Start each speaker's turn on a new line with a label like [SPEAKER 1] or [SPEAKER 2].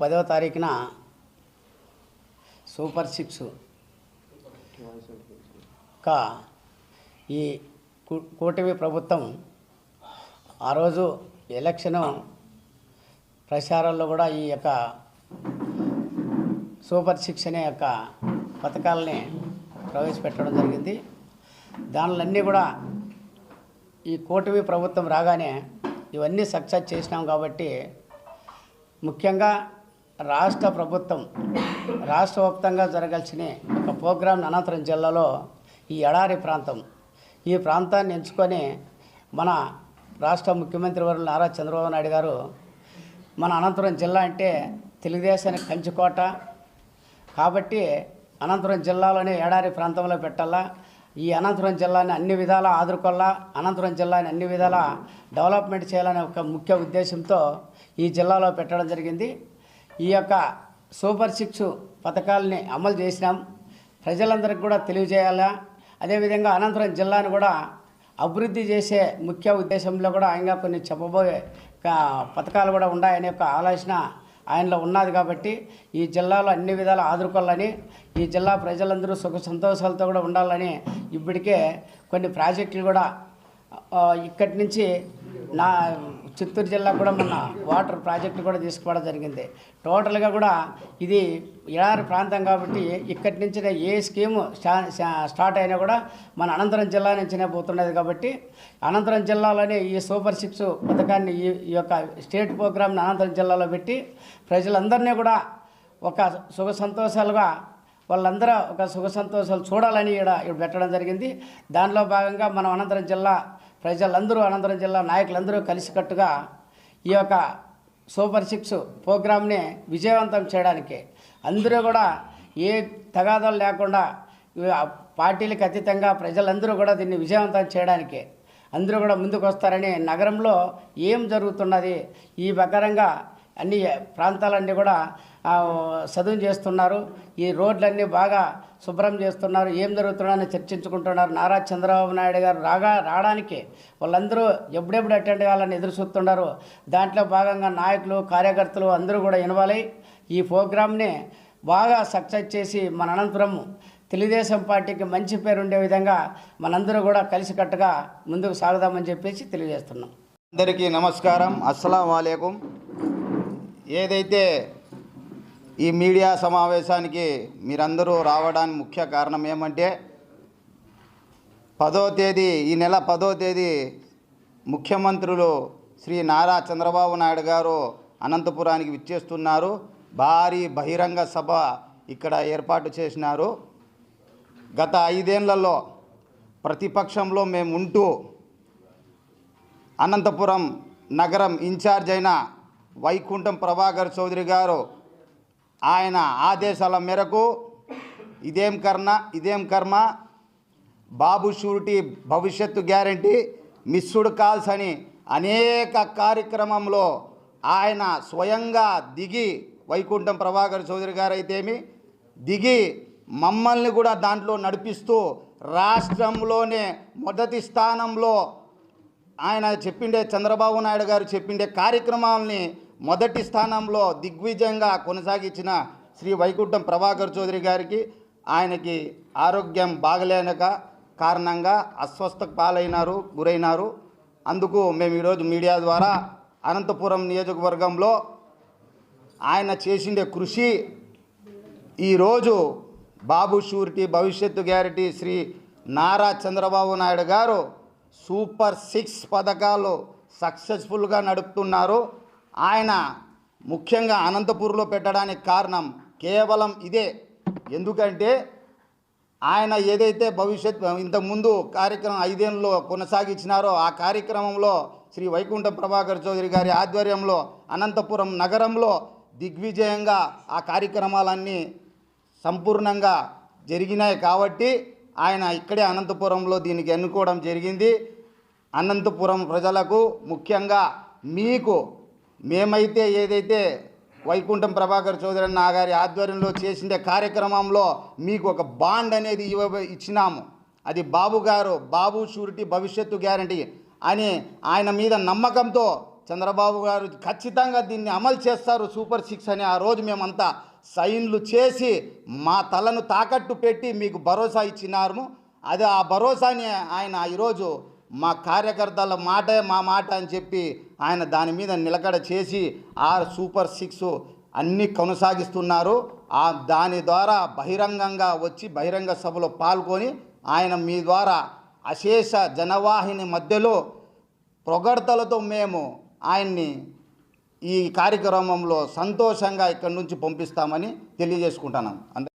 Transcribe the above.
[SPEAKER 1] పదవ తారీఖున super six కా ఈ కూటమి ప్రభుత్వం ఆ రోజు ఎలక్షను ప్రచారాల్లో కూడా ఈ యొక్క సూపర్ సిక్స్ అనే యొక్క పథకాలని ప్రవేశపెట్టడం జరిగింది. దానిలన్నీ కూడా ఈ కూటమి ప్రభుత్వం రాగానే ఇవన్నీ సక్సెస్ చేసినాం కాబట్టి ముఖ్యంగా రాష్ట్ర ప్రభుత్వం రాష్ట్ర వ్యాప్తంగా జరగాల్సిన ఒక ప్రోగ్రాం అనంతరం జిల్లాలో ఈ ఎడారి ప్రాంతం ఈ ప్రాంతాన్ని ఎంచుకొని మన రాష్ట్ర ముఖ్యమంత్రి వర్యులు నారా చంద్రబాబు నాయుడు గారు మన అనంతపురం జిల్లా అంటే తెలుగుదేశానికి కంచుకోట. కాబట్టి అనంతపురం జిల్లాలోనే ఎడారి ప్రాంతంలో పెట్టాలా ఈ అనంతపురం జిల్లాని అన్ని విధాలా ఆదుకోవాలా అనంతపురం జిల్లాని అన్ని విధాల డెవలప్మెంట్ చేయాలనే ఒక ముఖ్య ఉద్దేశంతో ఈ జిల్లాలో పెట్టడం జరిగింది. ఈ యొక్క సూపర్ సిక్స్ పథకాలని అమలు చేసినాం. ప్రజలందరికీ కూడా తెలియజేయాలా. అదేవిధంగా అనంతపురం జిల్లాను కూడా అభివృద్ధి చేసే ముఖ్య ఉద్దేశంలో కూడా ఆయనగా కొన్ని చెప్పబోయే పథకాలు కూడా ఉన్నాయనే ఒక ఆలోచన ఆయనలో ఉన్నది కాబట్టి ఈ జిల్లాలో అన్ని విధాలు ఆదుకోవాలని ఈ జిల్లా ప్రజలందరూ సుఖ సంతోషాలతో కూడా ఉండాలని ఇప్పటికే కొన్ని ప్రాజెక్టులు కూడా ఇక్కడి నుంచి నా చిత్తూరు జిల్లా కూడా మన వాటర్ ప్రాజెక్టు కూడా తీసుకోవడం జరిగింది. టోటల్గా కూడా ఇది ఎడారి ప్రాంతం కాబట్టి ఇక్కడి నుంచి ఏ స్కీము స్టార్ట్ అయినా కూడా మన అనంతరం జిల్లా నుంచినే పోతున్నది కాబట్టి అనంతరం జిల్లాలోనే ఈ సూపర్ సిక్స్ పథకాన్ని ఈ ఈ యొక్క స్టేట్ ప్రోగ్రామ్ని అనంతరం జిల్లాలో పెట్టి ప్రజలందరినీ కూడా ఒక సుఖ సంతోషాలుగా వాళ్ళందరూ ఒక సుఖ సంతోషాలు చూడాలని ఇక్కడ ఇక్కడ పెట్టడం జరిగింది. దానిలో భాగంగా మనం అనంతరం జిల్లా ప్రజలందరూ అనంతరం జిల్లా నాయకులందరూ కలిసికట్టుగా ఈ యొక్క సూపర్ సిక్స్ ప్రోగ్రామ్ని విజయవంతం చేయడానికి అందరూ కూడా ఏ తగాదాలు లేకుండా పార్టీలకు అతీతంగా ప్రజలందరూ కూడా దీన్ని విజయవంతం చేయడానికి అందరూ కూడా ముందుకు వస్తారని నగరంలో ఏం జరుగుతున్నది ఈ ప్రకారంగా అన్ని ప్రాంతాలన్నీ కూడా చదువు చేస్తున్నారు. ఈ రోడ్లన్నీ బాగా శుభ్రం చేస్తున్నారు. ఏం జరుగుతున్నారని చర్చించుకుంటున్నారు. నారా చంద్రబాబు నాయుడు గారు రాగా రావడానికి వాళ్ళందరూ ఎప్పుడెప్పుడు అటెండ్ కావాలని ఎదురు చూస్తున్నారు. దాంట్లో భాగంగా నాయకులు కార్యకర్తలు అందరూ కూడా ఇన్వాల్వ్ అయ్యి ఈ ప్రోగ్రామ్ని బాగా సక్సెస్ చేసి మన అనంతపురం తెలుగుదేశం పార్టీకి మంచి పేరు ఉండే విధంగా మనందరూ కూడా కలిసికట్టుగా ముందుకు సాగుదామని చెప్పేసి తెలియజేస్తున్నాం.
[SPEAKER 2] అందరికీ నమస్కారం. అస్సలం వాలేకుం ఏదైతే ఈ మీడియా సమావేశానికి మీరందరూ రావడానికి ముఖ్య కారణం ఏమంటే పదో తేదీ ఈ నెల పదో తేదీ ముఖ్యమంత్రులు శ్రీ నారా చంద్రబాబు నాయుడు గారు అనంతపురానికి విచ్చేస్తున్నారు. భారీ బహిరంగ సభ ఇక్కడ ఏర్పాటు చేసినారు. గత ఐదేళ్ళలో ప్రతిపక్షంలో మేము ఉంటూ అనంతపురం నగరం ఇన్ఛార్జ్ అయిన వైకుంఠం ప్రభాకర్ చౌదరి గారు ఆయన ఆదేశాల మేరకు ఇదేం కర్ణ ఇదేం కర్మ? బాబు షూరిటీ భవిష్యత్తు గ్యారంటీ మిస్సుడ్ కాల్స్ అని అనేక కార్యక్రమంలో ఆయన స్వయంగా దిగి వైకుంఠం ప్రభాకర్ చౌదరి గారు అయితేమి దిగి మమ్మల్ని కూడా దాంట్లో నడిపిస్తూ రాష్ట్రంలోనే మొదటి స్థానంలో ఆయన చెప్పిండే చంద్రబాబు నాయుడు గారు చెప్పిండే కార్యక్రమాలని మొదటి స్థానంలో దిగ్విజయంగా కొనసాగించిన శ్రీ వైకుంఠం ప్రభాకర్ చౌదరి గారికి ఆయనకి ఆరోగ్యం బాగలేనక కారణంగా అస్వస్థ పాలైనారు గురైనారు. అందుకు మేము ఈరోజు మీడియా ద్వారా అనంతపురం నియోజకవర్గంలో ఆయన చేసిండే కృషి ఈరోజు బాబు షూరిటీ భవిష్యత్తు guarantee Shri Nara Chandrababu Naidu garu super six పథకాలు సక్సెస్ఫుల్గా నడుపుతున్నారు. ఆయన ముఖ్యంగా అనంతపూర్లో పెట్టడానికి కారణం కేవలం ఇదే. ఎందుకంటే ఆయన ఏదైతే భవిష్యత్ ఇంతకుముందు కార్యక్రమం ఐదేళ్ళలో కొనసాగించినారో ఆ కార్యక్రమంలో శ్రీ వైకుంఠ ప్రభాకర్ చౌదరి గారి ఆధ్వర్యంలో అనంతపురం నగరంలో దిగ్విజయంగా ఆ కార్యక్రమాలన్నీ సంపూర్ణంగా జరిగినాయి కాబట్టి ఆయన ఇక్కడే అనంతపురంలో దీనికి ఎన్నుకోవడం జరిగింది. అనంతపురం ప్రజలకు ముఖ్యంగా మీకు మేమైతే ఏదైతే వైకుంఠం ప్రభాకర్ చౌదరి అన్న గారి ఆధ్వర్యంలో చేసిన కార్యక్రమంలో మీకు ఒక బాండ్ అనేది ఇవ్వ ఇచ్చినాము. అది బాబు గారు బాబు షూరిటీ భవిష్యత్తు గ్యారంటీ అని ఆయన మీద నమ్మకంతో చంద్రబాబు గారు ఖచ్చితంగా దీన్ని అమలు చేస్తారు సూపర్ సిక్స్ అని ఆ రోజు మేమంతా సైన్లు చేసి మా తలను తాకట్టు పెట్టి మీకు భరోసా ఇచ్చినారు అది ఆ భరోసాని ఆయన ఈరోజు మా కార్యకర్తల మాటే మా మాట అని చెప్పి ఆయన దాని మీద నిలకడ చేసి ఆ సూపర్ సిక్స్ అన్నీ కొనసాగిస్తున్నారు. ఆ దాని ద్వారా బహిరంగంగా వచ్చి బహిరంగ సభలో పాల్గొని ఆయన మీ ద్వారా అశేష జనవాహిని మధ్యలో పొగడ్తలతో మేము ఆయన్ని ఈ కార్యక్రమంలో సంతోషంగా ఇక్కడి నుంచి పంపిస్తామని తెలియజేసుకుంటున్నాం. అంతే